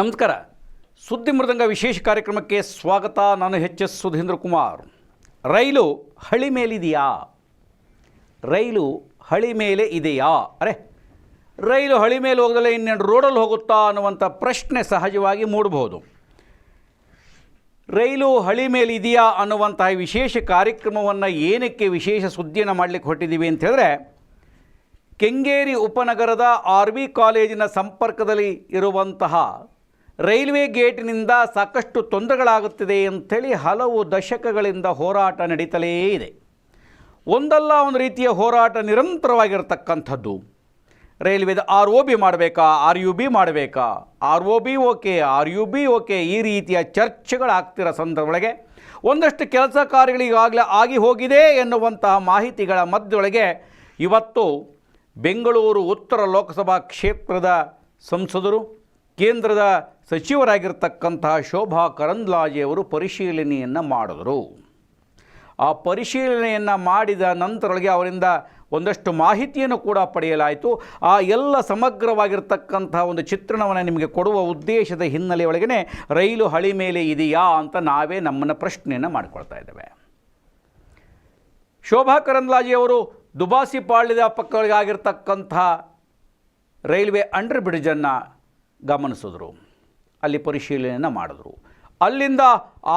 ನಮಸ್ಕಾರ. ಸುದ್ದಿ ಮೃದಂಗ ವಿಶೇಷ ಕಾರ್ಯಕ್ರಮಕ್ಕೆ ಸ್ವಾಗತ. ನಾನು ಎಚ್ ಎಸ್ ಸುಧೀಂದ್ರ ಕುಮಾರ್. ರೈಲು ಹಳಿ ಮೇಲಿದೆಯಾ? ರೈಲು ಹಳಿ ಮೇಲೆ ಇದೆಯಾ? ಅರೆ, ರೈಲು ಹಳಿ ಮೇಲೆ ಹೋಗದಲ್ಲೇ ಇನ್ನೆರಡು ರೋಡಲ್ಲಿ ಹೋಗುತ್ತಾ ಅನ್ನುವಂಥ ಪ್ರಶ್ನೆ ಸಹಜವಾಗಿ ಮೂಡಬಹುದು. ರೈಲು ಹಳಿ ಮೇಲೆ ಇದೆಯಾ ಅನ್ನುವಂತಹ ವಿಶೇಷ ಕಾರ್ಯಕ್ರಮವನ್ನು ಏನಕ್ಕೆ ವಿಶೇಷ ಸುದ್ದಿಯನ್ನು ಮಾಡಲಿಕ್ಕೆ ಹೊರಟಿದ್ದೀವಿ ಅಂತ ಹೇಳಿದ್ರೆ, ಕೆಂಗೇರಿ ಉಪನಗರದ ಆರ್ ವಿ ಕಾಲೇಜಿನ ಸಂಪರ್ಕದಲ್ಲಿ ಇರುವಂತಹ ರೈಲ್ವೆ ಗೇಟಿನಿಂದ ಸಾಕಷ್ಟು ತೊಂದರೆಗಳಾಗುತ್ತಿದೆ ಅಂಥೇಳಿ ಹಲವು ದಶಕಗಳಿಂದ ಹೋರಾಟ ನಡೀತಲೇ ಇದೆ. ಒಂದಲ್ಲ ಒಂದು ರೀತಿಯ ಹೋರಾಟ ನಿರಂತರವಾಗಿರತಕ್ಕಂಥದ್ದು. ರೈಲ್ವೆದ ಆರ್ ಒ ಬಿ ಮಾಡಬೇಕಾ? ಆರ್ ಯು ಬಿ ಮಾಡಬೇಕಾ? R O B okay, R U B okay, ಈ ರೀತಿಯ ಚರ್ಚೆಗಳಾಗ್ತಿರೋ ಸಂದರ್ಭದೊಳಗೆ ಒಂದಷ್ಟು ಕೆಲಸ ಕಾರ್ಯಗಳಿಗಾಗಲೇ ಆಗಿ ಹೋಗಿದೆ ಎನ್ನುವಂತಹ ಮಾಹಿತಿಗಳ ಮಧ್ಯದೊಳಗೆ ಇವತ್ತು ಬೆಂಗಳೂರು ಉತ್ತರ ಲೋಕಸಭಾ ಕ್ಷೇತ್ರದ ಸಂಸದರು, ಕೇಂದ್ರದ ಸಚಿವರಾಗಿರ್ತಕ್ಕಂತಹ ಶೋಭಾ ಕರಂದ್ಲಾಜೆಯವರು ಪರಿಶೀಲನೆಯನ್ನು ಮಾಡಿದರು. ಆ ಪರಿಶೀಲನೆಯನ್ನು ಮಾಡಿದ ನಂತರೊಳಗೆ ಅವರಿಂದ ಒಂದಷ್ಟು ಮಾಹಿತಿಯನ್ನು ಕೂಡ ಪಡೆಯಲಾಯಿತು. ಆ ಎಲ್ಲ ಸಮಗ್ರವಾಗಿರ್ತಕ್ಕಂತಹ ಒಂದು ಚಿತ್ರಣವನ್ನು ನಿಮಗೆ ಕೊಡುವ ಉದ್ದೇಶದ ಹಿನ್ನೆಲೆಯೊಳಗೇ ರೈಲು ಹಳಿ ಮೇಲೆ ಇದೆಯಾ ಅಂತ ನಾವೇ ನಮ್ಮನ್ನು ಪ್ರಶ್ನೆಯನ್ನು ಮಾಡಿಕೊಳ್ತಾ ಇದ್ದೇವೆ. ಶೋಭಾ ಕರಂದ್ಲಾಜೆಯವರು ದುಬಾಸಿ ಪಾಳ್ಯದ ಪಕ್ಕಗಳಿಗಾಗಿರ್ತಕ್ಕಂಥ ರೈಲ್ವೆ ಅಂಡರ್ ಬ್ರಿಡ್ಜನ್ನು ಗಮನಿಸಿದ್ರು. ಅಲ್ಲಿ ಪರಿಶೀಲನೆಯನ್ನು ಮಾಡಿದ್ರು. ಅಲ್ಲಿಂದ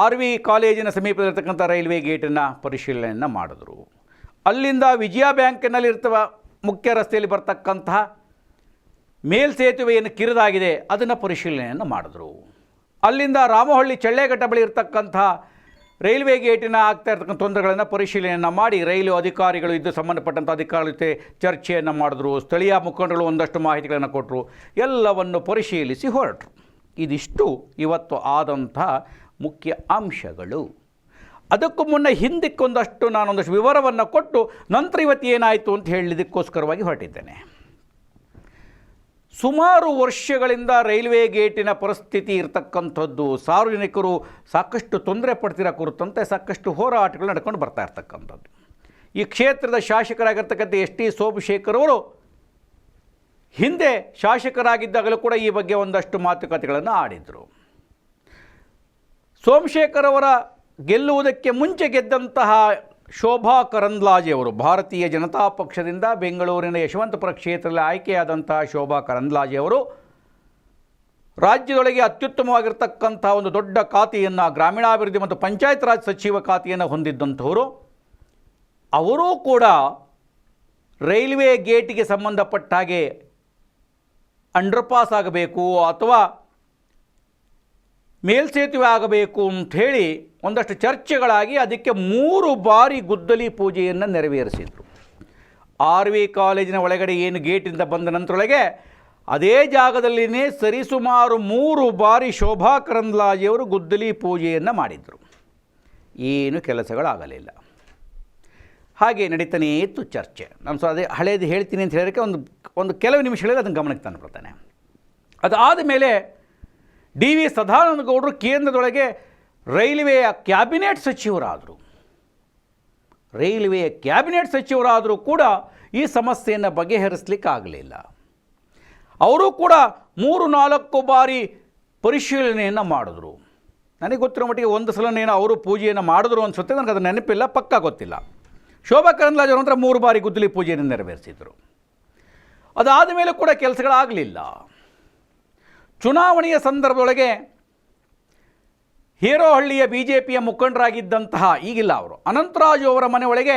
ಆರ್ ವಿ ಕಾಲೇಜಿನ ಸಮೀಪದಲ್ಲಿರ್ತಕ್ಕಂಥ ರೈಲ್ವೆ ಗೇಟನ್ನು ಪರಿಶೀಲನೆಯನ್ನು ಮಾಡಿದ್ರು. ಅಲ್ಲಿಂದ ವಿಜಯ ಬ್ಯಾಂಕಿನಲ್ಲಿ ಇರ್ತವ ಮುಖ್ಯ ರಸ್ತೆಯಲ್ಲಿ ಬರ್ತಕ್ಕಂತಹ ಮೇಲ್ಸೇತುವೆಯನ್ನು ಕಿರಿದಾಗಿದೆ, ಅದನ್ನು ಪರಿಶೀಲನೆಯನ್ನು ಮಾಡಿದ್ರು. ಅಲ್ಲಿಂದ ರಾಮಹಳ್ಳಿ ಚಳ್ಳೆಘಟ್ಟ ಬಳಿ ಇರತಕ್ಕಂಥ ರೈಲ್ವೆ ಗೇಟಿನ ಆಗ್ತಾ ಇರ್ತಕ್ಕಂಥ ತೊಂದರೆಗಳನ್ನು ಪರಿಶೀಲನೆಯನ್ನು ಮಾಡಿ ರೈಲು ಅಧಿಕಾರಿಗಳು ಇದ್ದು ಸಂಬಂಧಪಟ್ಟಂಥ ಅಧಿಕಾರಿಗಳ ಜೊತೆ ಚರ್ಚೆಯನ್ನು ಮಾಡಿದ್ರು. ಸ್ಥಳೀಯ ಮುಖಂಡರು ಒಂದಷ್ಟು ಮಾಹಿತಿಗಳನ್ನು ಕೊಟ್ಟರು ಎಲ್ಲವನ್ನು ಪರಿಶೀಲಿಸಿ ಹೊರಟರು. ಇದಿಷ್ಟು ಇವತ್ತು ಆದಂಥ ಮುಖ್ಯ ಅಂಶಗಳು. ಅದಕ್ಕೂ ಮುನ್ನ ಹಿಂದಕ್ಕೊಂದಷ್ಟು ನಾನೊಂದಷ್ಟು ವಿವರವನ್ನು ಕೊಟ್ಟು ನಂತರ ಇವತ್ತು ಏನಾಯಿತು ಅಂತ ಹೇಳಿದಕ್ಕೋಸ್ಕರವಾಗಿ ಹೊರಟಿದ್ದೇನೆ. ಸುಮಾರು ವರ್ಷಗಳಿಂದ ರೈಲ್ವೆ ಗೇಟಿನ ಪರಿಸ್ಥಿತಿ ಇರತಕ್ಕಂಥದ್ದು ಸಾರ್ವಜನಿಕರು ಸಾಕಷ್ಟು ತೊಂದರೆ ಪಡ್ತಿರೋ ಕುರಿತಂತೆ ಸಾಕಷ್ಟು ಹೋರಾಟಗಳು ನಡ್ಕೊಂಡು ಬರ್ತಾ ಇರ್ತಕ್ಕಂಥದ್ದು. ಈ ಕ್ಷೇತ್ರದ ಶಾಸಕರಾಗಿರ್ತಕ್ಕಂಥ ಎಸ್ ಟಿ ಸೋಮಶೇಖರ್ ಅವರು ಹಿಂದೆ ಶಾಸಕರಾಗಿದ್ದಾಗಲೂ ಕೂಡ ಈ ಬಗ್ಗೆ ಒಂದಷ್ಟು ಮಾತುಕತೆಗಳನ್ನು ಆಡಿದರು. ಸೋಮಶೇಖರ್ ಅವರ ಗೆಲ್ಲುವುದಕ್ಕೆ ಮುಂಚೆ ಗೆದ್ದಂತಹ ಶೋಭಾ ಕರಂದ್ಲಾಜೆಯವರು ಭಾರತೀಯ ಜನತಾ ಪಕ್ಷದಿಂದ ಬೆಂಗಳೂರಿನ ಯಶವಂತಪುರ ಕ್ಷೇತ್ರದಲ್ಲಿ ಆಯ್ಕೆಯಾದಂತಹ ಶೋಭಾ ಕರಂದ್ಲಾಜೆಯವರು ರಾಜ್ಯದೊಳಗೆ ಅತ್ಯುತ್ತಮವಾಗಿರ್ತಕ್ಕಂಥ ಒಂದು ದೊಡ್ಡ ಖಾತೆಯನ್ನು, ಗ್ರಾಮೀಣಾಭಿವೃದ್ಧಿ ಮತ್ತು ಪಂಚಾಯತ್ ರಾಜ್ ಸಚಿವ ಖಾತೆಯನ್ನು ಹೊಂದಿದ್ದಂಥವರು. ಅವರೂ ಕೂಡ ರೈಲ್ವೆ ಗೇಟಿಗೆ ಸಂಬಂಧಪಟ್ಟ ಹಾಗೆ ಅಂಡರ್ಪಾಸ್ ಆಗಬೇಕು ಅಥವಾ ಮೇಲ್ಸೇತುವೆ ಆಗಬೇಕು ಅಂಥೇಳಿ ಒಂದಷ್ಟು ಚರ್ಚೆಗಳಾಗಿ ಅದಕ್ಕೆ ಮೂರು ಬಾರಿ ಗುದ್ದಲಿ ಪೂಜೆಯನ್ನು ನೆರವೇರಿಸಿದರು. ಆರ್ ವಿ ಕಾಲೇಜಿನ ಒಳಗಡೆ ಏನು ಗೇಟಿಂದ ಬಂದ ನಂತರೊಳಗೆ ಅದೇ ಜಾಗದಲ್ಲಿನೇ ಸರಿಸುಮಾರು ಮೂರು ಬಾರಿ ಶೋಭಾ ಕರಂದ್ಲಾಜೆಯವರು ಗುದ್ದಲಿ ಪೂಜೆಯನ್ನು ಮಾಡಿದರು. ಏನು ಕೆಲಸಗಳಾಗಲಿಲ್ಲ. ಹಾಗೆ ನಡೀತಾನೇ ಇತ್ತು ಚರ್ಚೆ. ನಾನು ಸೊ ಅದೇ ಹಳೇದು ಹೇಳ್ತೀನಿ ಅಂತ ಹೇಳೋಕ್ಕೆ ಒಂದು ಒಂದು ಕೆಲವು ನಿಮಿಷಗಳಲ್ಲಿ ಅದನ್ನು ಗಮನಕ್ಕೆ ತಂದುಬಿಡ್ತಾನೆ ಅದಾದ ಮೇಲೆ ಡಿ ವಿ ಸದಾನಂದ ಗೌಡರು ಕೇಂದ್ರದೊಳಗೆ ರೈಲ್ವೆಯ ಕ್ಯಾಬಿನೆಟ್ ಸಚಿವರಾದರು. ರೈಲ್ವೆಯ ಕ್ಯಾಬಿನೆಟ್ ಸಚಿವರಾದರೂ ಕೂಡ ಈ ಸಮಸ್ಯೆಯನ್ನು ಬಗೆಹರಿಸಲಿಕ್ಕಾಗಲಿಲ್ಲ. ಅವರು ಕೂಡ ಮೂರು, ನಾಲ್ಕು ಬಾರಿ ಪರಿಶೀಲನೆಯನ್ನು ಮಾಡಿದ್ರು. ನನಗೆ ಗೊತ್ತಿರೋ ಮಟ್ಟಿಗೆ ಒಂದು ಸಲನೇನೋ ಅವರು ಪೂಜೆಯನ್ನು ಮಾಡಿದ್ರು ಅನಿಸುತ್ತೆ, ನನಗೆ ಅದು ನೆನಪಿಲ್ಲ, ಪಕ್ಕ ಗೊತ್ತಿಲ್ಲ. ಶೋಭಾ ಕರಂದ್ಲಾಜ್ ಅವರ ಮೂರು ಬಾರಿ ಗುದ್ದಲಿ ಪೂಜೆಯನ್ನು ನೆರವೇರಿಸಿದರು. ಅದಾದ ಮೇಲೆ ಕೂಡ ಕೆಲಸಗಳಾಗಲಿಲ್ಲ. ಚುನಾವಣೆಯ ಸಂದರ್ಭದೊಳಗೆ ಹೀರೋಹಳ್ಳಿಯ ಬಿ ಜೆ ಪಿಯ ಮುಖಂಡರಾಗಿದ್ದಂತಹ ಈಗಿಲ್ಲ ಅವರು. ಅನಂತರಾಜು ಅವರ ಮನೆ ಒಳಗೆ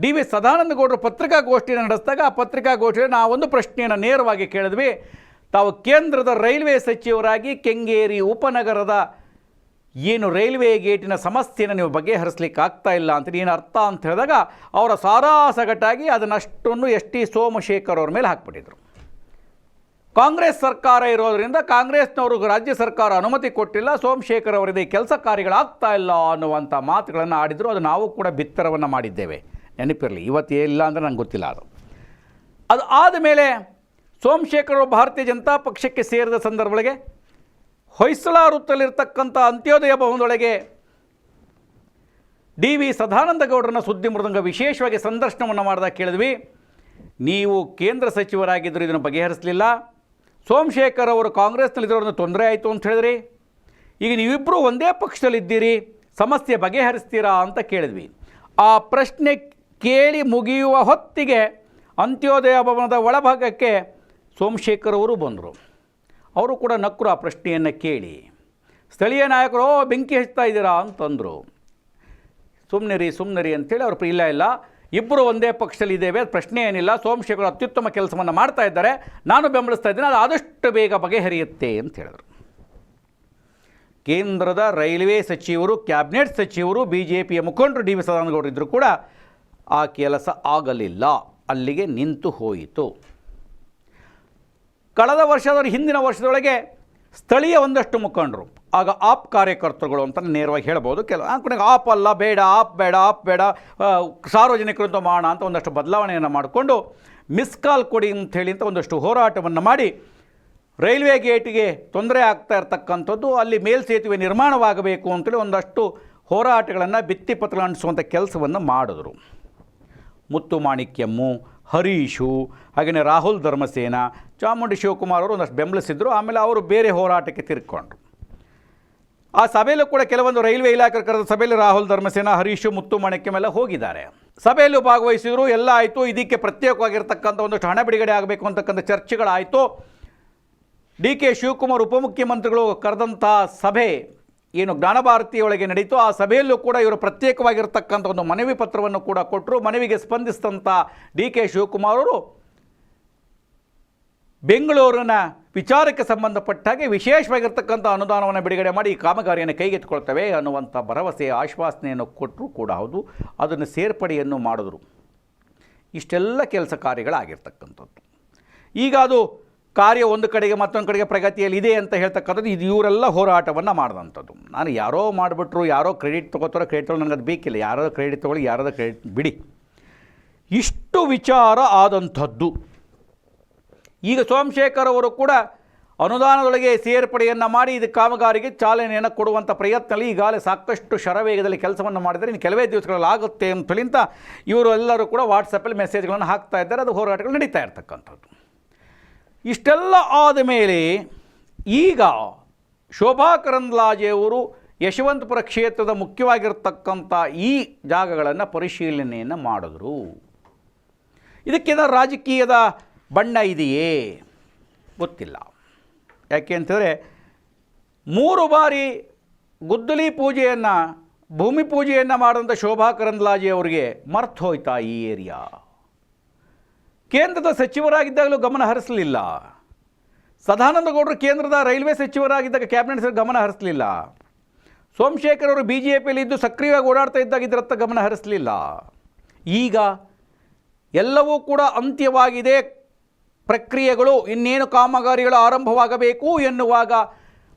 ಡಿ ವಿ ಸದಾನಂದ ಗೌಡರು ಪತ್ರಿಕಾಗೋಷ್ಠಿಯನ್ನು ನಡೆಸಿದಾಗ ಆ ಪತ್ರಿಕಾಗೋಷ್ಠಿಯಲ್ಲಿ ಒಂದು ಪ್ರಶ್ನೆಯನ್ನು ನೇರವಾಗಿ ಕೇಳಿದ್ವಿ. ತಾವು ಕೇಂದ್ರದ ರೈಲ್ವೆ ಸಚಿವರಾಗಿ ಕೆಂಗೇರಿ ಉಪನಗರದ ಏನು ರೈಲ್ವೆ ಗೇಟಿನ ಸಮಸ್ಯೆಯನ್ನು ನೀವು ಬಗೆಹರಿಸ್ಲಿಕ್ಕೆ ಆಗ್ತಾ ಇಲ್ಲ ಅಂತ ಏನು ಅರ್ಥ ಅಂತ ಹೇಳಿದಾಗ ಅವರ ಸಾರಾಸಗಟ್ಟಾಗಿ ಅದನ್ನಷ್ಟನ್ನು ಎಸ್ ಟಿ ಸೋಮಶೇಖರ್ ಅವ್ರ ಮೇಲೆ ಹಾಕ್ಬಿಟ್ಟಿದ್ರು. ಕಾಂಗ್ರೆಸ್ ಸರ್ಕಾರ ಇರೋದರಿಂದ ಕಾಂಗ್ರೆಸ್ನವರು ರಾಜ್ಯ ಸರ್ಕಾರ ಅನುಮತಿ ಕೊಟ್ಟಿಲ್ಲ, ಸೋಮಶೇಖರ್ ಅವರಿದೆ ಕೆಲಸ ಕಾರ್ಯಗಳಾಗ್ತಾ ಇಲ್ಲ ಅನ್ನುವಂಥ ಮಾತುಗಳನ್ನು ಆಡಿದರು, ಅದು ನಾವು ಕೂಡ ಬಿತ್ತರವನ್ನು ಮಾಡಿದ್ದೇವೆ. ನೆನಪಿರಲಿ, ಇವತ್ತು ಇಲ್ಲ ಅಂದರೆ ನಂಗೆ ಗೊತ್ತಿಲ್ಲ ಅದು. ಅದು ಆದಮೇಲೆ ಸೋಮಶೇಖರ್ ಅವರು ಭಾರತೀಯ ಜನತಾ ಪಕ್ಷಕ್ಕೆ ಸೇರಿದ ಸಂದರ್ಭದೊಳಗೆ ಹೊಯ್ಸಳ ವೃತ್ತದಲ್ಲಿರ್ತಕ್ಕಂಥ ಅಂತ್ಯೋದಯ ಭವನದೊಳಗೆ ಡಿ ವಿ ಸದಾನಂದ ಗೌಡರನ್ನ ಸುದ್ದಿ ಮೃದಂಗ ವಿಶೇಷವಾಗಿ ಸಂದರ್ಶನವನ್ನು ಮಾಡಿದಾಗ ಕೇಳಿದ್ವಿ. ನೀವು ಕೇಂದ್ರ ಸಚಿವರಾಗಿದ್ದರೂ ಇದನ್ನು ಬಗೆಹರಿಸಲಿಲ್ಲ. ಸೋಮಶೇಖರ್ ಅವರು ಕಾಂಗ್ರೆಸ್ನಲ್ಲಿದ್ದವ್ರನ್ನ ತೊಂದರೆ ಆಯಿತು ಅಂತ ಹೇಳಿದ್ರಿ. ಈಗ ನೀವಿಬ್ಬರೂ ಒಂದೇ ಪಕ್ಷದಲ್ಲಿದ್ದೀರಿ, ಸಮಸ್ಯೆ ಬಗೆಹರಿಸ್ತೀರಾ ಅಂತ ಕೇಳಿದ್ವಿ. ಆ ಪ್ರಶ್ನೆ ಕೇಳಿ ಮುಗಿಯುವ ಹೊತ್ತಿಗೆ ಅಂತ್ಯೋದಯ ಭವನದ ಒಳಭಾಗಕ್ಕೆ ಸೋಮಶೇಖರ್ ಅವರು ಬಂದರು. ಅವರು ಕೂಡ ನಕ್ಕರು ಆ ಪ್ರಶ್ನೆಯನ್ನು ಕೇಳಿ ಸ್ಥಳೀಯ ನಾಯಕರು "ಓ, ಬೆಂಕಿ ಹಚ್ತಾ ಇದ್ದೀರಾ? ಅಂತಂದರು. ಸುಮ್ಮನೆ ರೀ ಸುಮ್ಮನೆ ರೀ ಅಂತೇಳಿ ಅವ್ರು ಇಲ್ಲ ಇಲ್ಲ ಇಬ್ಬರು ಒಂದೇ ಪಕ್ಷದಲ್ಲಿ ಇದ್ದೇವೆ ಪ್ರಶ್ನೆ ಏನಿಲ್ಲ ಸೋಮಶೇಖರ್ ಅತ್ಯುತ್ತಮ ಕೆಲಸವನ್ನು ಮಾಡ್ತಾ ಇದ್ದಾರೆ ನಾನು ಬೆಂಬಲಿಸ್ತಾ ಇದ್ದೀನಿ ಅದು ಆದಷ್ಟು ಬೇಗ ಬಗೆಹರಿಯುತ್ತೆ ಅಂತ ಹೇಳಿದರು. ಕೇಂದ್ರದ ರೈಲ್ವೆ ಸಚಿವರು ಕ್ಯಾಬಿನೆಟ್ ಸಚಿವರು ಬಿ ಜೆ ಪಿಯ ಮುಖಂಡರು ಡಿ ವಿ ಸದಾನಗೌಡರಿದ್ದರೂ ಕೂಡ ಆ ಕೆಲಸ ಆಗಲಿಲ್ಲ ಅಲ್ಲಿಗೆ ನಿಂತು ಹೋಯಿತು. ಕಳೆದ ವರ್ಷದ ಹಿಂದಿನ ವರ್ಷದೊಳಗೆ ಸ್ಥಳೀಯ ಒಂದಷ್ಟು ಮುಖಂಡರು, ಆಗ ಆಪ್ ಕಾರ್ಯಕರ್ತರುಗಳು ಅಂತ ನೇರವಾಗಿ ಹೇಳ್ಬೋದು ಕೆಲವು. ಕೊನೆಗೆ ಆಪ್ ಅಲ್ಲ, ಬೇಡ, ಆಪ್ ಬೇಡ ಆಪ್ ಬೇಡ ಸಾರ್ವಜನಿಕರು ಸಾರ್ವಜನಿಕರಂತ ಮಾಡೋಣ ಅಂತ ಒಂದಷ್ಟು ಬದಲಾವಣೆಯನ್ನು ಮಾಡಿಕೊಂಡು ಮಿಸ್ ಕಾಲ್ ಕೊಡಿ ಅಂತ ಹೇಳಿ ಅಂತ ಒಂದಷ್ಟು ಹೋರಾಟವನ್ನು ಮಾಡಿ ರೈಲ್ವೆ ಗೇಟಿಗೆ ತೊಂದರೆ ಆಗ್ತಾ ಇರತಕ್ಕಂಥದ್ದು, ಅಲ್ಲಿ ಮೇಲ್ಸೇತುವೆ ನಿರ್ಮಾಣವಾಗಬೇಕು ಅಂತೇಳಿ ಒಂದಷ್ಟು ಹೋರಾಟಗಳನ್ನು ಭಿತ್ತಿಪತ್ರ ಅಂಟಿಸುವಂಥ ಕೆಲಸವನ್ನು ಮಾಡಿದ್ರು. ಮುತ್ತು ಮಾಣಿಕ್ಯಮ್ಮು ಹರೀಶು ಹಾಗೆಯೇ ರಾಹುಲ್ ಧರ್ಮಸೇನ, ಚಾಮುಂಡಿ ಶಿವಕುಮಾರ್ ಅವರು ಒಂದಷ್ಟು ಬೆಂಬಲಿಸಿದ್ರು, ಆಮೇಲೆ ಅವರು ಬೇರೆ ಹೋರಾಟಕ್ಕೆ ತಿರ್ಕೊಂಡ್ರು. ಆ ಸಭೆಯಲ್ಲೂ ಕೂಡ ಕೆಲವೊಂದು ರೈಲ್ವೆ ಇಲಾಖೆ ಕರೆದ ಸಭೆಯಲ್ಲಿ ರಾಹುಲ್ ಧರ್ಮಸೇನ, ಹರೀಶು, ಮುತ್ತು ಮೇಲೆ ಹೋಗಿದ್ದಾರೆ. ಸಭೆಯಲ್ಲೂ ಭಾಗವಹಿಸಿದ್ರು, ಎಲ್ಲ ಆಯಿತು, ಇದಕ್ಕೆ ಪ್ರತ್ಯೇಕವಾಗಿರ್ತಕ್ಕಂಥ ಒಂದಷ್ಟು ಹಣ ಬಿಡುಗಡೆ ಆಗಬೇಕು ಅಂತಕ್ಕಂಥ ಚರ್ಚೆಗಳಾಯಿತು. ಡಿ ಕೆ ಶಿವಕುಮಾರ್ ಉಪಮುಖ್ಯಮಂತ್ರಿಗಳು ಕರೆದಂಥ ಸಭೆ ಏನು ಜ್ಞಾನಭಾರತಿಯೊಳಗೆ ನಡೀತು ಆ ಸಭೆಯಲ್ಲೂ ಕೂಡ ಇವರು ಪ್ರತ್ಯೇಕವಾಗಿರ್ತಕ್ಕಂಥ ಒಂದು ಮನವಿ ಪತ್ರವನ್ನು ಕೂಡ ಕೊಟ್ಟರು. ಮನವಿಗೆ ಸ್ಪಂದಿಸಿದಂಥ ಡಿ ಕೆ ಶಿವಕುಮಾರ್ ಅವರು ಬೆಂಗಳೂರಿನ ವಿಚಾರಕ್ಕೆ ಸಂಬಂಧಪಟ್ಟ ಹಾಗೆ ವಿಶೇಷವಾಗಿರ್ತಕ್ಕಂಥ ಅನುದಾನವನ್ನು ಬಿಡುಗಡೆ ಮಾಡಿ ಈ ಕಾಮಗಾರಿಯನ್ನು ಕೈಗೆತ್ತಿಕೊಳ್ತವೆ ಅನ್ನುವಂಥ ಭರವಸೆ ಆಶ್ವಾಸನೆಯನ್ನು ಕೊಟ್ಟರು ಕೂಡ ಹೌದು. ಅದನ್ನು ಸೇರ್ಪಡೆಯನ್ನು ಮಾಡಿದ್ರು. ಇಷ್ಟೆಲ್ಲ ಕೆಲಸ ಕಾರ್ಯಗಳಾಗಿರ್ತಕ್ಕಂಥದ್ದು. ಈಗ ಅದು ಕಾರ್ಯ ಒಂದು ಕಡೆಗೆ ಮತ್ತೊಂದು ಕಡೆಗೆ ಪ್ರಗತಿಯಲ್ಲಿ ಇದೆ ಅಂತ ಹೇಳ್ತಕ್ಕಂಥದ್ದು ಇದು ಇವರೆಲ್ಲ ಹೋರಾಟವನ್ನು ಮಾಡಿದಂಥದ್ದು. ನಾನು ಯಾರೋ ಮಾಡಿಬಿಟ್ರು, ಯಾರೋ ಕ್ರೆಡಿಟ್ ತೊಗೋತಾರೋ ಕ್ರೆಡಿಟ್ ತೊಗೊಳ್ಳೋ ನನಗೆ ಅದು ಬೇಕಿಲ್ಲ. ಯಾರೋ ಕ್ರೆಡಿಟ್ ತೊಗೊಳ್ಳಿ, ಯಾರಾದ್ರೂ ಕ್ರೆಡಿಟ್ ಬಿಡಿ. ಇಷ್ಟು ವಿಚಾರ ಆದಂಥದ್ದು. ಈಗ ಸೋಮಶೇಖರ್ ಅವರು ಕೂಡ ಅನುದಾನದೊಳಗೆ ಸೇರ್ಪಡೆಯನ್ನು ಮಾಡಿ ಇದು ಕಾಮಗಾರಿಗೆ ಚಾಲನೆಯನ್ನು ಕೊಡುವಂಥ ಪ್ರಯತ್ನದಲ್ಲಿ ಈಗಾಗಲೇ ಸಾಕಷ್ಟು ಶರವೇಗದಲ್ಲಿ ಕೆಲಸವನ್ನು ಮಾಡಿದರೆ ಇನ್ನು ಕೆಲವೇ ದಿವಸಗಳಲ್ಲಿ ಆಗುತ್ತೆ ಅಂತಲಿಂತ ಇವರು ಎಲ್ಲರೂ ಕೂಡ ವಾಟ್ಸಪ್ಪಲ್ಲಿ ಮೆಸೇಜ್ಗಳನ್ನು ಹಾಕ್ತಾ ಇದ್ದಾರೆ. ಅದು ಹೋರಾಟಗಳು ನಡೀತಾ ಇರ್ತಕ್ಕಂಥದ್ದು. ಇಷ್ಟೆಲ್ಲ ಆದ ಮೇಲೆ ಈಗ ಶೋಭಾ ಕರಂದ್ಲಾಜೆಯವರು ಯಶವಂತಪುರ ಕ್ಷೇತ್ರದ ಮುಖ್ಯವಾಗಿರ್ತಕ್ಕಂಥ ಈ ಜಾಗಗಳನ್ನು ಪರಿಶೀಲನೆಯನ್ನು ಮಾಡಿದ್ರು. ಇದಕ್ಕಿಂತ ರಾಜಕೀಯದ ಬಣ್ಣ ಇದೆಯೇ? ಗೊತ್ತಿಲ್ಲ. ಯಾಕೆ ಅಂತಂದರೆ ಮೂರು ಬಾರಿ ಗುದ್ದಲಿ ಪೂಜೆಯನ್ನು, ಭೂಮಿ ಪೂಜೆಯನ್ನು ಮಾಡಿದಂಥ ಶೋಭಾ ಕರಂದ್ಲಾಜೆ ಅವರಿಗೆ ಮರ್ತು ಹೋಯ್ತಾ ಈ ಏರಿಯಾ. ಕೇಂದ್ರದ ಸಚಿವರಾಗಿದ್ದಾಗಲೂ ಗಮನ ಹರಿಸಲಿಲ್ಲ. ಸದಾನಂದ ಗೌಡರು ಕೇಂದ್ರದ ರೈಲ್ವೆ ಸಚಿವರಾಗಿದ್ದಾಗ ಕ್ಯಾಬಿನೆಟ್ ಗಮನ ಹರಿಸಲಿಲ್ಲ. ಸೋಮಶೇಖರ್ ಅವರು ಬಿ ಜೆ ಪಿಯಲ್ಲಿ ಇದ್ದು ಸಕ್ರಿಯವಾಗಿ ಓಡಾಡ್ತಾ ಇದ್ದಾಗ ಇದರತ್ತ ಗಮನ ಹರಿಸಲಿಲ್ಲ. ಈಗ ಎಲ್ಲವೂ ಕೂಡ ಅಂತ್ಯವಾಗಿದೆ. ಪ್ರಕ್ರಿಯೆಗಳು ಇನ್ನೇನು ಕಾಮಗಾರಿಗಳು ಆರಂಭವಾಗಬೇಕು ಎನ್ನುವಾಗ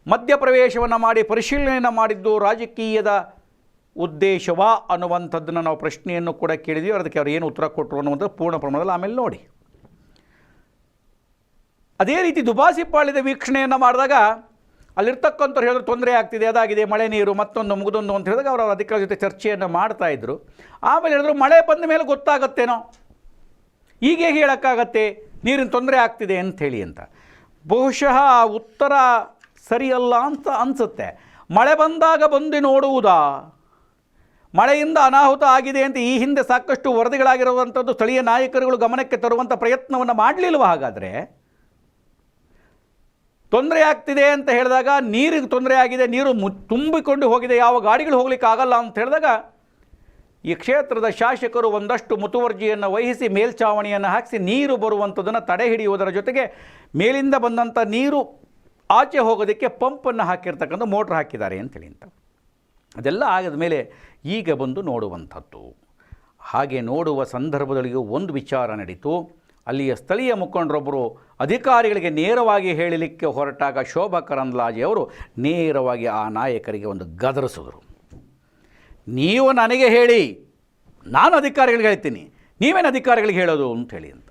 ಮಧ್ಯಪ್ರವೇಶವನ್ನು ಮಾಡಿ ಪರಿಶೀಲನೆಯನ್ನು ಮಾಡಿದ್ದು ರಾಜಕೀಯದ ಉದ್ದೇಶವಾ ಅನ್ನುವಂಥದ್ದನ್ನು ನಾವು ಪ್ರಶ್ನೆಯನ್ನು ಕೂಡ ಕೇಳಿದ್ವಿ. ಅದಕ್ಕೆ ಅವರು ಏನು ಉತ್ತರ ಕೊಟ್ಟರು ಅನ್ನುವಂಥದ್ದು ಪೂರ್ಣ ಪ್ರಮಾಣದಲ್ಲಿ ಆಮೇಲೆ ನೋಡಿ. ಅದೇ ರೀತಿ ದುಬಾಸಿ ಪಾಳ್ಯದ ವೀಕ್ಷಣೆಯನ್ನು ಮಾಡಿದಾಗ ಅಲ್ಲಿರ್ತಕ್ಕಂಥವ್ರು ಹೇಳಿದ್ರು, ತೊಂದರೆ ಆಗ್ತಿದೆ, ಅದಾಗಿದೆ, ಮಳೆ ನೀರು, ಮತ್ತೊಂದು ಮುಗಿದೊಂದು ಅಂತ ಹೇಳಿದಾಗ ಅವರು ಅಧಿಕಾರ ಜೊತೆ ಚರ್ಚೆಯನ್ನು ಮಾಡ್ತಾ ಇದ್ದರು ಆಮೇಲೆ ಹೇಳಿದ್ರು, ಮಳೆ ಬಂದ ಮೇಲೆ ಗೊತ್ತಾಗತ್ತೇನೋ? ಈಗ ಹೇಗೆ ಹೇಳೋಕ್ಕಾಗತ್ತೆ? ನೀರಿನ ತೊಂದರೆ ಆಗ್ತಿದೆ ಅಂಥೇಳಿ ಅಂತ. ಬಹುಶಃ ಉತ್ತರ ಸರಿಯಲ್ಲ ಅಂತ ಅನಿಸುತ್ತೆ. ಮಳೆ ಬಂದಾಗ ಬಂದು ನೋಡುವುದಾ? ಮಳೆಯಿಂದ ಅನಾಹುತ ಆಗಿದೆ ಅಂತ ಈ ಹಿಂದೆ ಸಾಕಷ್ಟು ವರದಿಗಳಾಗಿರುವಂಥದ್ದು ಸ್ಥಳೀಯ ನಾಯಕರುಗಳು ಗಮನಕ್ಕೆ ತರುವಂಥ ಪ್ರಯತ್ನವನ್ನು ಮಾಡಲಿಲ್ವ? ಹಾಗಾದರೆ ತೊಂದರೆ ಆಗ್ತಿದೆ ಅಂತ ಹೇಳಿದಾಗ ನೀರಿಗೆ ತೊಂದರೆ ಆಗಿದೆ, ನೀರು ಮು, ತುಂಬಿಕೊಂಡು ಹೋಗಿದೆ, ಯಾವ ಗಾಡಿಗಳು ಹೋಗ್ಲಿಕ್ಕೆ ಆಗಲ್ಲ ಅಂತ ಹೇಳಿದಾಗ ಈ ಕ್ಷೇತ್ರದ ಶಾಸಕರು ಒಂದಷ್ಟು ಮುತುವರ್ಜಿಯನ್ನು ವಹಿಸಿ ಮೇಲ್ಛಾವಣಿಯನ್ನು ಹಾಕಿಸಿ ನೀರು ಬರುವಂಥದ್ದನ್ನು ತಡೆ ಹಿಡಿಯುವುದರ ಜೊತೆಗೆ ಮೇಲಿಂದ ಬಂದಂಥ ನೀರು ಆಚೆ ಹೋಗೋದಕ್ಕೆ ಪಂಪನ್ನು ಹಾಕಿರ್ತಕ್ಕಂಥ ಮೋಟ್ರ್ ಹಾಕಿದ್ದಾರೆ ಅಂತೇಳಿ ಅಂತ ಅದೆಲ್ಲ ಆಗದ ಮೇಲೆ ಈಗ ಬಂದು ನೋಡುವಂಥದ್ದು. ಹಾಗೆ ನೋಡುವ ಸಂದರ್ಭದಲ್ಲಿ ಒಂದು ವಿಚಾರ ನಡೀತು. ಅಲ್ಲಿಯ ಸ್ಥಳೀಯ ಮುಖಂಡರೊಬ್ಬರು ಅಧಿಕಾರಿಗಳಿಗೆ ನೇರವಾಗಿ ಹೇಳಲಿಕ್ಕೆ ಹೊರಟಾಗ ಶೋಭಾ ಕರಂದ್ಲಾಜೆಯವರು ನೇರವಾಗಿ ಆ ನಾಯಕರಿಗೆ ಒಂದು ಗದರಿಸಿದರು. ನೀವು ನನಗೆ ಹೇಳಿ, ನಾನು ಅಧಿಕಾರಿಗಳಿಗೆ ಹೇಳ್ತೀನಿ, ನೀವೇನು ಅಧಿಕಾರಿಗಳಿಗೆ ಹೇಳೋದು ಅಂತ ಹೇಳಿ ಅಂತ.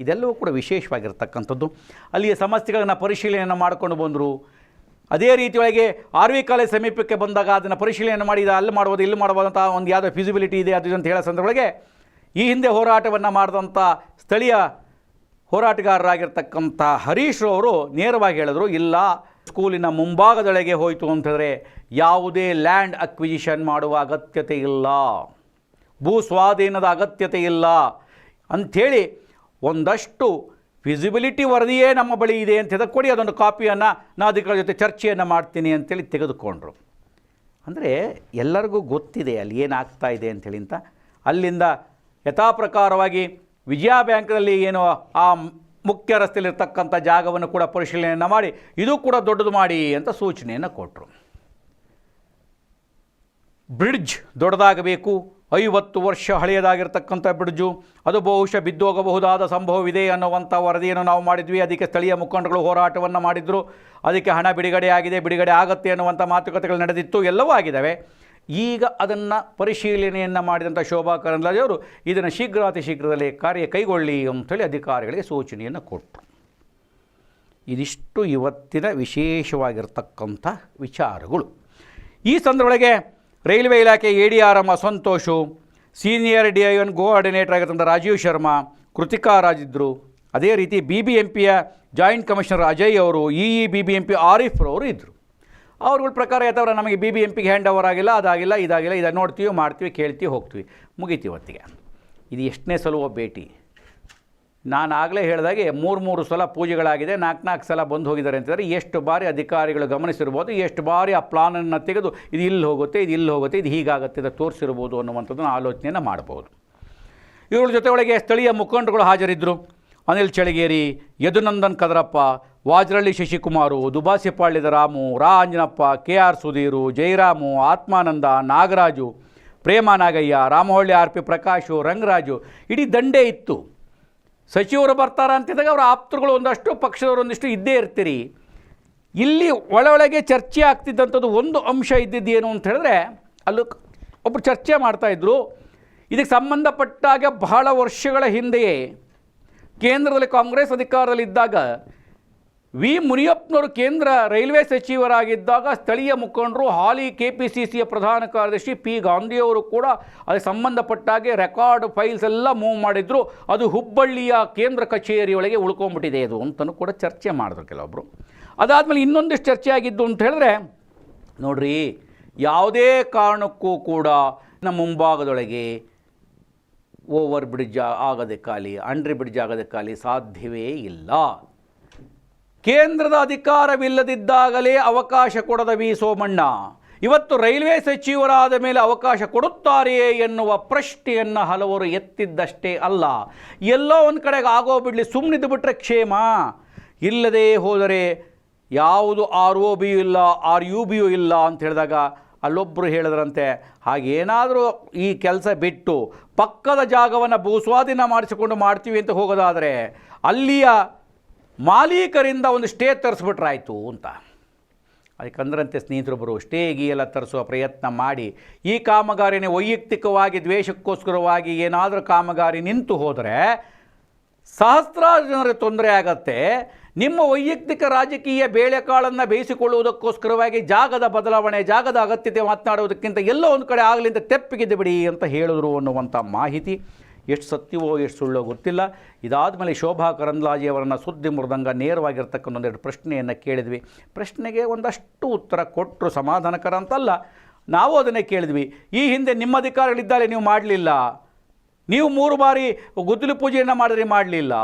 ಇದೆಲ್ಲವೂ ಕೂಡ ವಿಶೇಷವಾಗಿರ್ತಕ್ಕಂಥದ್ದು. ಅಲ್ಲಿಯ ಸಮಸ್ಯೆಗಳನ್ನು ಪರಿಶೀಲನೆಯನ್ನು ಮಾಡಿಕೊಂಡು ಬಂದರು. ಅದೇ ರೀತಿಯೊಳಗೆ ಆರ್ ವಿ ಕಾಲೇಜ್ ಸಮೀಪಕ್ಕೆ ಬಂದಾಗ ಅದನ್ನು ಪರಿಶೀಲನೆ ಮಾಡಿದ ಅಲ್ಲಿ ಮಾಡ್ಬೋದು ಇಲ್ಲಿ ಮಾಡ್ಬೋದಂಥ ಒಂದು ಯಾವುದೋ ಫಿಸಿಬಿಲಿಟಿ ಇದೆ ಅದು ಅಂತ ಹೇಳೋ ಸಂದರ್ಭದೊಳಗೆ ಈ ಹಿಂದೆ ಹೋರಾಟವನ್ನು ಮಾಡಿದಂಥ ಸ್ಥಳೀಯ ಹೋರಾಟಗಾರರಾಗಿರ್ತಕ್ಕಂಥ ಹರೀಶ್ ಅವರು ನೇರವಾಗಿ ಹೇಳಿದ್ರು, ಇಲ್ಲ, ಸ್ಕೂಲಿನ ಮುಂಭಾಗದೊಳಗೆ ಹೋಯಿತು ಅಂತಂದರೆ ಯಾವುದೇ ಲ್ಯಾಂಡ್ ಅಕ್ವಿಜಿಷನ್ ಮಾಡುವ ಅಗತ್ಯತೆ ಇಲ್ಲ, ಭೂ ಸ್ವಾಧೀನದ ಅಗತ್ಯತೆ ಇಲ್ಲ ಅಂಥೇಳಿ ಒಂದಷ್ಟು ಫಿಸಿಬಿಲಿಟಿ ವರದಿಯೇ ನಮ್ಮ ಬಳಿ ಇದೆ ಅಂತ ಕೊಡಿ, ಅದೊಂದು ಕಾಪಿಯನ್ನು ನಾ ಅಧಿಕಾರಿಗಳ ಜೊತೆ ಚರ್ಚೆಯನ್ನು ಮಾಡ್ತೀನಿ ಅಂತೇಳಿ ತೆಗೆದುಕೊಂಡ್ರು. ಅಂದರೆ ಎಲ್ಲರಿಗೂ ಗೊತ್ತಿದೆ ಅಲ್ಲಿ ಏನಾಗ್ತಾ ಇದೆ ಅಂಥೇಳಿ ಅಂತ. ಅಲ್ಲಿಂದ ಯಥಾಪ್ರಕಾರವಾಗಿ ವಿಜಯಾ ಬ್ಯಾಂಕ್ನಲ್ಲಿ ಏನು ಆ ಮುಖ್ಯ ರಸ್ತೆಯಲ್ಲಿರ್ತಕ್ಕಂಥ ಜಾಗವನ್ನು ಕೂಡ ಪರಿಶೀಲನೆಯನ್ನು ಮಾಡಿ, ಇದು ಕೂಡ ದೊಡ್ಡದು ಮಾಡಿ ಅಂತ ಸೂಚನೆಯನ್ನು ಕೊಟ್ಟರು ಬ್ರಿಡ್ಜ್ ದೊಡ್ಡದಾಗಬೇಕು ಐವತ್ತು ವರ್ಷ ಹಳೆಯದಾಗಿರ್ತಕ್ಕಂಥ ಬ್ರಿಡ್ಜು ಅದು ಬಹುಶಃ ಬಿದ್ದೋಗಬಹುದಾದ ಸಂಭವವಿದೆ ಅನ್ನುವಂಥ ವರದಿಯನ್ನು ನಾವು ಮಾಡಿದ್ವಿ. ಅದಕ್ಕೆ ಸ್ಥಳೀಯ ಮುಖಂಡಗಳು ಹೋರಾಟವನ್ನು ಮಾಡಿದರು. ಅದಕ್ಕೆ ಹಣ ಬಿಡುಗಡೆ ಆಗಿದೆ, ಬಿಡುಗಡೆ ಆಗುತ್ತೆ ಅನ್ನುವಂಥ ಮಾತುಕತೆಗಳು ನಡೆದಿತ್ತು. ಎಲ್ಲವೂ ಆಗಿದ್ದಾವೆ. ಈಗ ಅದನ್ನು ಪರಿಶೀಲನೆಯನ್ನು ಮಾಡಿದಂಥ ಶೋಭಾ ಕರಂದ್ಲಾಜೆಯವರು ಇದನ್ನು ಶೀಘ್ರಾತಿ ಶೀಘ್ರದಲ್ಲಿ ಕಾರ್ಯ ಕೈಗೊಳ್ಳಿ ಅಂಥೇಳಿ ಅಧಿಕಾರಿಗಳಿಗೆ ಸೂಚನೆಯನ್ನು ಕೊಟ್ಟರು ಇದಿಷ್ಟು ಇವತ್ತಿನ ವಿಶೇಷವಾಗಿರ್ತಕ್ಕಂಥ ವಿಚಾರಗಳು. ಈ ಸಂದರ್ಭದೊಳಗೆ ರೈಲ್ವೆ ಇಲಾಖೆ A D R M Santosh senior D I N coordinator ಆಗಿರ್ತಂಥ Rajeev Sharma, Kritika Raj ಇದ್ದರು ಅದೇ ರೀತಿ ಬಿ ಬಿ ಎಂ ಪಿಯ ಜಾಯಿಂಟ್ ಕಮಿಷನರ್ ಅಜಯ್ ಅವರು E E B B M P Arif ಅವರು ಇದ್ದರು ಅವ್ರಗಳ ಪ್ರಕಾರ ಯಾತವ್ರ ನಮಗೆ ಬಿ ಬಿ ಎಂ ಪಿಗೆ ಹ್ಯಾಂಡ್ ಓವರ್ ಆಗಿಲ್ಲ, ಅದಾಗಿಲ್ಲ, ಇದಾಗಿಲ್ಲ ಇದಾಗಿ ನೋಡ್ತೀವಿ, ಮಾಡ್ತೀವಿ, ಕೇಳ್ತೀವಿ, ಹೋಗ್ತೀವಿ. ಮುಗೀತೀವಿ ಹೊತ್ತಿಗೆ ಇದು ಎಷ್ಟನೇ ಸಲುವ ಭೇಟಿ. ನಾನು ಆಗಲೇ ಹೇಳಿದಾಗೆ ಮೂರು ಮೂರು ಸಲ ಪೂಜೆಗಳಾಗಿದೆ ನಾಲ್ಕು ನಾಲ್ಕು ಸಲ ಬಂದು ಹೋಗಿದ್ದಾರೆ ಅಂತಂದರೆ ಎಷ್ಟು ಬಾರಿ ಅಧಿಕಾರಿಗಳು ಗಮನಿಸಿರ್ಬೋದು, ಎಷ್ಟು ಬಾರಿ ಆ ಪ್ಲಾನನ್ನು ತೆಗೆದು ಇದು ಇಲ್ಲಿ ಹೋಗುತ್ತೆ, ಇದು ಇಲ್ಲಿ ಹೋಗುತ್ತೆ, ಇದು ಹೀಗಾಗುತ್ತೆ ಅಂತ ತೋರಿಸಿರ್ಬೋದು ಅನ್ನುವಂಥದ್ದನ್ನು ಆಲೋಚನೆಯನ್ನು ಮಾಡ್ಬೋದು. ಇವ್ರ ಜೊತೆ ಒಳಗೆ ಸ್ಥಳೀಯ ಮುಖಂಡರುಗಳು ಹಾಜರಿದ್ದರು ಅನಿಲ್ ಚಳಗೇರಿ, ಯದುನಂದನ್ ಕದರಪ್ಪ, ವಾಜ್ರಳ್ಳಿ ಶಶಿಕುಮಾರು ದುಬಾಸಿಪಾಳ್ಯದ ರಾಮು, ರಾ Anjanappa K R Sudhir Jayaram Atmananda, Nagaraju, Prema Nagaiah, Ramahalli R P Prakash, Rangaraju, ಇಡೀ ದಂಡೇ ಇತ್ತು. ಸಚಿವರು ಬರ್ತಾರ ಅಂತಿದ್ದಾಗ ಅವರ ಆಪ್ತರುಗಳು ಒಂದಷ್ಟು ಪಕ್ಷದವರು ಒಂದಿಷ್ಟು ಇದ್ದೇ ಇರ್ತೀರಿ. ಇಲ್ಲಿ ಒಳೊಳಗೆ ಚರ್ಚೆ ಆಗ್ತಿದ್ದಂಥದ್ದು ಒಂದು ಅಂಶ ಇದ್ದಿದ್ದೇನು ಅಂತ ಹೇಳಿದ್ರೆ, ಅಲ್ಲೂ ಒಬ್ಬರು ಚರ್ಚೆ ಮಾಡ್ತಾಯಿದ್ರು ಇದಕ್ಕೆ ಸಂಬಂಧಪಟ್ಟಾಗ ಬಹಳ ವರ್ಷಗಳ ಹಿಂದೆಯೇ ಕೇಂದ್ರದಲ್ಲಿ ಕಾಂಗ್ರೆಸ್ ಅಧಿಕಾರದಲ್ಲಿದ್ದಾಗ ವಿ ಮುನಿಯಪ್ಪನವರು ಕೇಂದ್ರ ರೈಲ್ವೆ ಸಚಿವರಾಗಿದ್ದಾಗ ಸ್ಥಳೀಯ ಮುಖಂಡರು, ಹಾಲಿ ಕೆ ಪಿ ಸಿ ಸಿಯ ಪ್ರಧಾನ ಕಾರ್ಯದರ್ಶಿ ಪಿ ಗಾಂಧಿಯವರು ಕೂಡ ಅದಕ್ಕೆ ಸಂಬಂಧಪಟ್ಟಾಗೆ ರೆಕಾರ್ಡ್ ಫೈಲ್ಸ್ ಎಲ್ಲ ಮೂವ್ ಮಾಡಿದ್ರು. ಅದು ಹುಬ್ಬಳ್ಳಿಯ ಕೇಂದ್ರ ಕಚೇರಿಯೊಳಗೆ ಉಳ್ಕೊಂಬಿಟ್ಟಿದೆ ಅದು ಅಂತಲೂ ಕೂಡ ಚರ್ಚೆ ಮಾಡಿದ್ರು ಕೆಲವೊಬ್ಬರು ಅದಾದಮೇಲೆ ಇನ್ನೊಂದಿಷ್ಟು ಚರ್ಚೆ ಆಗಿದ್ದು ಅಂತ ಹೇಳಿದ್ರೆ, ನೋಡ್ರಿ, ಯಾವುದೇ ಕಾರಣಕ್ಕೂ ಕೂಡ ನಮ್ಮ ಮುಂಭಾಗದೊಳಗೆ ಓವರ್ ಬ್ರಿಡ್ಜ್ ಆಗದೆ ಖಾಲಿ, ಅಂಡ್ರಿ ಬ್ರಿಡ್ಜ್ ಆಗದೆ ಖಾಲಿ ಸಾಧ್ಯವೇ ಇಲ್ಲ. ಕೇಂದ್ರದ ಅಧಿಕಾರವಿಲ್ಲದಿದ್ದಾಗಲೇ ಅವಕಾಶ ಕೊಡದ ವಿ ಸೋಮಣ್ಣ ಇವತ್ತು ರೈಲ್ವೆ ಸಚಿವರಾದ ಮೇಲೆ ಅವಕಾಶ ಕೊಡುತ್ತಾರೆಯೇ ಎನ್ನುವ ಪ್ರಶ್ನೆಯನ್ನು ಹಲವರು ಎತ್ತಿದ್ದಷ್ಟೇ ಅಲ್ಲ. ಎಲ್ಲೋ ಒಂದು ಕಡೆಗೆ ಆಗೋ ಬಿಡಲಿ ಸುಮ್ಮನಿದ್ದು ಬಿಟ್ಟರೆ ಕ್ಷೇಮ. ಇಲ್ಲದೇ ಹೋದರೆ ಯಾವುದು ಆರ್ ಒ ಬಿಯೂ ಇಲ್ಲ ಆರ್ ಯು ಬಿಯೂ ಇಲ್ಲ ಅಂತ ಹೇಳಿದಾಗ ಅಲ್ಲೊಬ್ಬರು ಹೇಳಿದ್ರಂತೆ, ಹಾಗೇನಾದರೂ ಈ ಕೆಲಸ ಬಿಟ್ಟು ಪಕ್ಕದ ಜಾಗವನ್ನು ಭೂಸ್ವಾಧೀನ ಮಾಡಿಸಿಕೊಂಡು ಮಾಡ್ತೀವಿ ಅಂತ ಹೋಗೋದಾದರೆ ಅಲ್ಲಿಯ ಮಾಲೀಕರಿಂದ ಒಂದು ಸ್ಟೇ ತರಿಸ್ಬಿಟ್ರಾಯ್ತು ಅಂತ. ಅದಕ್ಕಂದ್ರಂತೆ ಸ್ನೇಹಿತರೊಬ್ಬರು ಸ್ಟೇ ಗೀ ಎಲ್ಲ ತರಿಸುವ ಪ್ರಯತ್ನ ಮಾಡಿ. ಈ ಕಾಮಗಾರಿನೇ ವೈಯಕ್ತಿಕವಾಗಿ, ದ್ವೇಷಕ್ಕೋಸ್ಕರವಾಗಿ ಏನಾದರೂ ಕಾಮಗಾರಿ ನಿಂತು ಹೋದರೆ ಸಹಸ್ರಾರು ಜನರಿಗೆ ತೊಂದರೆ ಆಗತ್ತೆ. ನಿಮ್ಮ ವೈಯಕ್ತಿಕ ರಾಜಕೀಯ ಬೇಳೆಕಾಳನ್ನು ಬೇಯಿಸಿಕೊಳ್ಳುವುದಕ್ಕೋಸ್ಕರವಾಗಿ ಜಾಗದ ಬದಲಾವಣೆ, ಜಾಗದ ಅಗತ್ಯತೆ ಮಾತನಾಡುವುದಕ್ಕಿಂತ ಎಲ್ಲೋ ಒಂದು ಕಡೆ ಆಗಲಿಂದ ತೆಪ್ಪಿಗಿದ್ದು ಬಿಡಿ ಅಂತ ಹೇಳಿದ್ರು ಅನ್ನುವಂಥ ಮಾಹಿತಿ. ಎಷ್ಟು ಸತ್ಯವೋ ಎಷ್ಟು ಸುಳ್ಳೋ ಗೊತ್ತಿಲ್ಲ. ಇದಾದ ಮೇಲೆ ಶೋಭಾ ಕರಂದ್ಲಾಜೆಯವರನ್ನು ಸುದ್ದಿ ಮೃದಂಗ ನೇರವಾಗಿರ್ತಕ್ಕಂಥ ಒಂದೆರಡು ಪ್ರಶ್ನೆಯನ್ನು ಕೇಳಿದ್ವಿ. ಪ್ರಶ್ನೆಗೆ ಒಂದಷ್ಟು ಉತ್ತರ ಕೊಟ್ಟರು ಸಮಾಧಾನಕರ ಅಂತಲ್ಲ. ನಾವು ಅದನ್ನೇ ಕೇಳಿದ್ವಿ. ಈ ಹಿಂದೆ ನಿಮ್ಮ ಅಧಿಕಾರಿಗಳಿದ್ದಾರೆ ನೀವು ಮಾಡಲಿಲ್ಲ. ನೀವು ಮೂರು ಬಾರಿ ಗುದ್ದಲು ಪೂಜೆಯನ್ನು ಮಾಡಿದ್ರೆ ಮಾಡಲಿಲ್ಲ.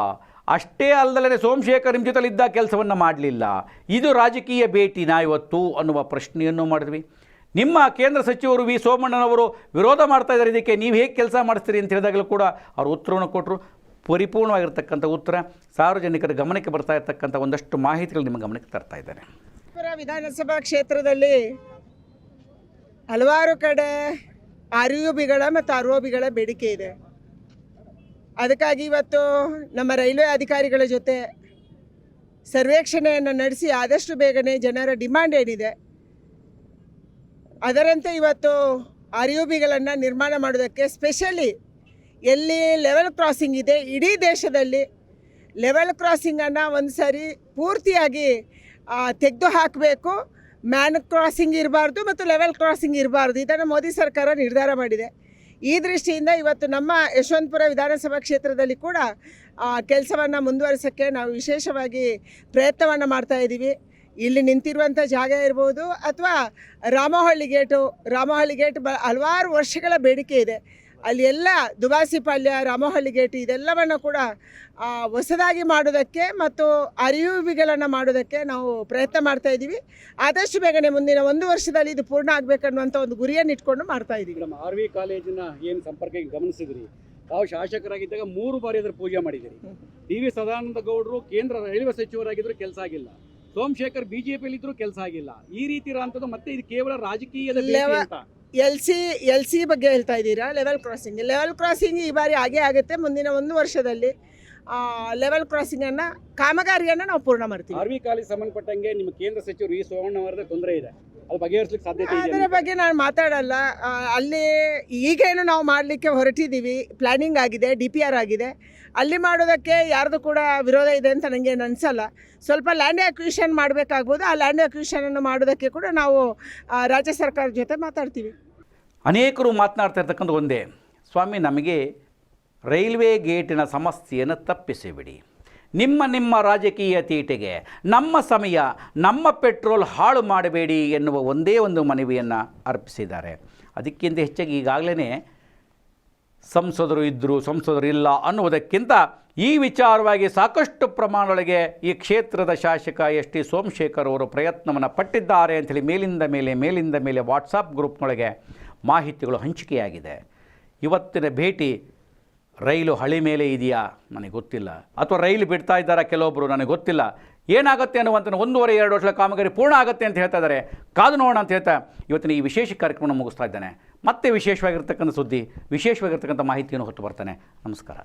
ಅಷ್ಟೇ ಅಲ್ಲದಲ್ಲೇ ಸೋಮಶೇಖರ್ ನಿಮ್ಮ ಜೊತೆಲಿ ಇದ್ದ ಕೆಲಸವನ್ನು ಮಾಡಲಿಲ್ಲ. ಇದು ರಾಜಕೀಯ ಭೇಟಿನ ಇವತ್ತು ಅನ್ನುವ ಪ್ರಶ್ನೆಯನ್ನು ಮಾಡಿದ್ವಿ. ನಿಮ್ಮ ಕೇಂದ್ರ ಸಚಿವರು ವಿ ಸೋಮಣ್ಣನವರು ವಿರೋಧ ಮಾಡ್ತಾ ಇದ್ದಾರೆ. ಇದಕ್ಕೆ ನೀವು ಹೇಗೆ ಕೆಲಸ ಮಾಡಿಸ್ತೀರಿ ಅಂತ ಹೇಳಿದಾಗಲೂ ಕೂಡ ಅವರು ಉತ್ತರವನ್ನು ಕೊಟ್ಟರು. ಪರಿಪೂರ್ಣವಾಗಿರ್ತಕ್ಕಂಥ ಉತ್ತರ, ಸಾರ್ವಜನಿಕರ ಗಮನಕ್ಕೆ ಬರ್ತಾ ಇರತಕ್ಕಂಥ ಒಂದಷ್ಟು ಮಾಹಿತಿಗಳು ನಿಮ್ಮ ಗಮನಕ್ಕೆ ತರ್ತಾ ಇದ್ದಾರೆ ವಿಧಾನಸಭಾ ಕ್ಷೇತ್ರದಲ್ಲಿ ಹಲವಾರು ಕಡೆ ಆರ್ ಯು ಬಿಗಳ ಮತ್ತು ಆರ್ ಬೇಡಿಕೆ ಇದೆ. ಅದಕ್ಕಾಗಿ ಇವತ್ತು ನಮ್ಮ ರೈಲ್ವೆ ಅಧಿಕಾರಿಗಳ ಜೊತೆ ಸರ್ವೇಕ್ಷಣೆಯನ್ನು ನಡೆಸಿ ಆದಷ್ಟು ಬೇಗನೆ ಜನರ ಡಿಮ್ಯಾಂಡ್ ಏನಿದೆ ಅದರಂತೆ ಇವತ್ತು ಆರ್ ಯು ಬಿಗಳನ್ನು ನಿರ್ಮಾಣ ಮಾಡೋದಕ್ಕೆ ಸ್ಪೆಷಲಿ ಎಲ್ಲಿ ಲೆವೆಲ್ ಕ್ರಾಸಿಂಗ್ ಇದೆ, ಇಡೀ ದೇಶದಲ್ಲಿ ಲೆವೆಲ್ ಕ್ರಾಸಿಂಗನ್ನು ಒಂದು ಸಾರಿ ಪೂರ್ತಿಯಾಗಿ ತೆಗೆದು ಹಾಕಬೇಕು. ಮ್ಯಾನ್ ಕ್ರಾಸಿಂಗ್ ಇರಬಾರ್ದು ಮತ್ತು ಲೆವೆಲ್ ಕ್ರಾಸಿಂಗ್ ಇರಬಾರ್ದು. ಇದನ್ನು ಮೋದಿ ಸರ್ಕಾರ ನಿರ್ಧಾರ ಮಾಡಿದೆ. ಈ ದೃಷ್ಟಿಯಿಂದ ಇವತ್ತು ನಮ್ಮ ಯಶವಂತಪುರ ವಿಧಾನಸಭಾ ಕ್ಷೇತ್ರದಲ್ಲಿ ಕೂಡ ಕೆಲಸವನ್ನು ಮುಂದುವರಿಸೋಕ್ಕೆ ನಾವು ವಿಶೇಷವಾಗಿ ಪ್ರಯತ್ನವನ್ನು ಮಾಡ್ತಾ ಇದ್ದೀವಿ ಇಲ್ಲಿ ನಿಂತಿರುವಂಥ ಜಾಗ ಇರ್ಬೋದು ಅಥವಾ ರಾಮಹಳ್ಳಿ ಗೇಟು ರಾಮಹಳ್ಳಿ ಗೇಟ್ ಬ ಹಲವಾರು ವರ್ಷಗಳ ಬೇಡಿಕೆ ಇದೆ. ಅಲ್ಲಿ ಎಲ್ಲ ದುಬಾಸಿ ಪಾಳ್ಯ ರಾಮಹಳ್ಳಿ ಗೇಟ್ ಇದೆಲ್ಲವನ್ನು ಕೂಡ ಹೊಸದಾಗಿ ಮಾಡೋದಕ್ಕೆ ಮತ್ತು ಅರಿಯುವಿಗಳನ್ನು ಮಾಡೋದಕ್ಕೆ ನಾವು ಪ್ರಯತ್ನ ಮಾಡ್ತಾ ಇದ್ದೀವಿ. ಆದಷ್ಟು ಬೇಗನೆ ಮುಂದಿನ ಒಂದು ವರ್ಷದಲ್ಲಿ ಇದು ಪೂರ್ಣ ಆಗಬೇಕನ್ನುವಂಥ ಒಂದು ಗುರಿಯನ್ನು ಇಟ್ಕೊಂಡು ಮಾಡ್ತಾ ಇದ್ದೀವಿ. ನಮ್ಮ ಆರ್ ವಿ ಕಾಲೇಜಿನ ಏನು ಸಂಪರ್ಕ ಗಮನಿಸಿದ್ರಿ? ತಾವು ಶಾಸಕರಾಗಿದ್ದಾಗ ಮೂರು ಬಾರಿ ಅದರ ಪೂಜೆ ಮಾಡಿದ್ದೀರಿ. ಡಿ ವಿ ಸದಾನಂದ ಗೌಡರು ಕೇಂದ್ರ ರೈಲ್ವೆ ಸಚಿವರಾಗಿದ್ದರೂ ಕೆಲಸ ಆಗಿಲ್ಲ. ಸೋಮಶೇಖರ್ ಬಿಜೆಪಿಯಲ್ಲಿ ಇದ್ರೂ ಕೆಲಸ ಆಗಿಲ್ಲ. ಈ ರೀತಿ ಇರೋಂಥದ್ದು ಮತ್ತೆ ಇದು ಕೇವಲ ರಾಜಕೀಯದ ಅಂತ. ಎಲ್ ಸಿ ಎಲ್ ಸಿ ಬಗ್ಗೆ ಹೇಳ್ತಾ ಇದ್ದೀರಾ? ಲೆವೆಲ್ ಕ್ರಾಸಿಂಗ್ ಲೆವೆಲ್ ಕ್ರಾಸಿಂಗ್ ಈ ಬಾರಿ ಆಗೇ ಆಗುತ್ತೆ ಮುಂದಿನ ಒಂದು ವರ್ಷದಲ್ಲಿ. ಲೆವೆಲ್ ಕ್ರಾಸಿಂಗ್ ಅನ್ನ ಕಾಮಗಾರಿಯನ್ನ ನಾವು ಪೂರ್ಣ ಮಾಡ್ತೀವಿ. ಆರ್ ವಿ ಕಾಲೇಜ್ ಸಂಬಂಧಪಟ್ಟಂಗೆ ನಿಮ್ಮ ಕೇಂದ್ರ ಸಚಿವರು ಈ ಸೋಮಣ್ಣ ತೊಂದರೆ ಇದೆ. ಬಗೆಹರಿಸಲಿಕ್ಕೆ ಸಾಧ್ಯತೆ ಅದರ ಬಗ್ಗೆ ನಾನು ಮಾತಾಡಲ್ಲ. ಅಲ್ಲಿ ಈಗೇನು ನಾವು ಮಾಡಲಿಕ್ಕೆ ಹೊರಟಿದ್ದೀವಿ. ಪ್ಲ್ಯಾನಿಂಗ್ ಆಗಿದೆ ಡಿ ಪಿ ಆರ್ ಆಗಿದೆ. ಅಲ್ಲಿ ಮಾಡೋದಕ್ಕೆ ಯಾರ್ದು ಕೂಡ ವಿರೋಧ ಇದೆ ಅಂತ ನನಗೆ ಅನಿಸಲ್ಲ. ಸ್ವಲ್ಪ ಲ್ಯಾಂಡ್ ಅಕ್ವಿಷನ್ ಮಾಡಬೇಕಾಗ್ಬೋದು. ಆ ಲ್ಯಾಂಡ್ ಅಕ್ವಿಷನನ್ನು ಮಾಡೋದಕ್ಕೆ ಕೂಡ ನಾವು ರಾಜ್ಯ ಸರ್ಕಾರದ ಜೊತೆ ಮಾತಾಡ್ತೀವಿ. ಅನೇಕರು ಮಾತನಾಡ್ತಾ ಇರ್ತಕ್ಕಂಥ ಒಂದೇ ಸ್ವಾಮಿ ನಮಗೆ ರೈಲ್ವೆ ಗೇಟಿನ ಸಮಸ್ಯೆಯನ್ನು ತಪ್ಪಿಸಿಬಿಡಿ ನಿಮ್ಮ ನಿಮ್ಮ ರಾಜಕೀಯ ತೀಟೆಗೆ, ನಮ್ಮ ಸಮಯ, ನಮ್ಮ ಪೆಟ್ರೋಲ್ ಹಾಳು ಮಾಡಬೇಡಿ ಎನ್ನುವ ಒಂದೇ ಒಂದು ಮನವಿಯನ್ನು ಅರ್ಪಿಸಿದ್ದಾರೆ. ಅದಕ್ಕಿಂತ ಹೆಚ್ಚಾಗಿ ಈಗಾಗಲೇ ಸಂಸದರು ಇದ್ದರು ಸಂಸದರು ಇಲ್ಲ ಅನ್ನುವುದಕ್ಕಿಂತ ಈ ವಿಚಾರವಾಗಿ ಸಾಕಷ್ಟು ಪ್ರಮಾಣದೊಳಗೆ ಈ ಕ್ಷೇತ್ರದ ಶಾಸಕ ಎಸ್ ಟಿ ಸೋಮಶೇಖರ್ ಅವರು ಪ್ರಯತ್ನವನ್ನು ಪಟ್ಟಿದ್ದಾರೆ ಅಂಥೇಳಿ ಮೇಲಿಂದ ಮೇಲೆ ಮೇಲಿಂದ ಮೇಲೆ ವಾಟ್ಸಪ್ ಗ್ರೂಪ್ನೊಳಗೆ ಮಾಹಿತಿಗಳು ಹಂಚಿಕೆಯಾಗಿದೆ. ಇವತ್ತಿನ ಭೇಟಿ ರೈಲು ಹಳಿ ಮೇಲೆ ಇದೆಯಾ? ನನಗೆ ಗೊತ್ತಿಲ್ಲ. ಅಥವಾ ರೈಲು ಬಿಡ್ತಾ ಇದ್ದಾರಾ ಕೆಲವೊಬ್ಬರು ನನಗೆ ಗೊತ್ತಿಲ್ಲ. ಏನಾಗುತ್ತೆ ಅನ್ನುವಂಥ ಒಂದೂವರೆ, ಎರಡು ವರ್ಷಗಳ ಕಾಮಗಾರಿ ಪೂರ್ಣ ಆಗುತ್ತೆ ಅಂತ ಹೇಳ್ತಾ ಇದ್ದಾರೆ. ಕಾದು ನೋಡೋಣ ಅಂತ ಹೇಳ್ತಾ ಇವತ್ತಿನ ಈ ವಿಶೇಷ ಕಾರ್ಯಕ್ರಮ ಮುಗಿಸ್ತಾ ಇದ್ದಾನೆ. ಮತ್ತೆ ವಿಶೇಷವಾಗಿರ್ತಕ್ಕಂಥ ಸುದ್ದಿ, ವಿಶೇಷವಾಗಿರ್ತಕ್ಕಂಥ ಮಾಹಿತಿಯನ್ನು ಹೊತ್ತು ಬರ್ತಾನೆ. ನಮಸ್ಕಾರ.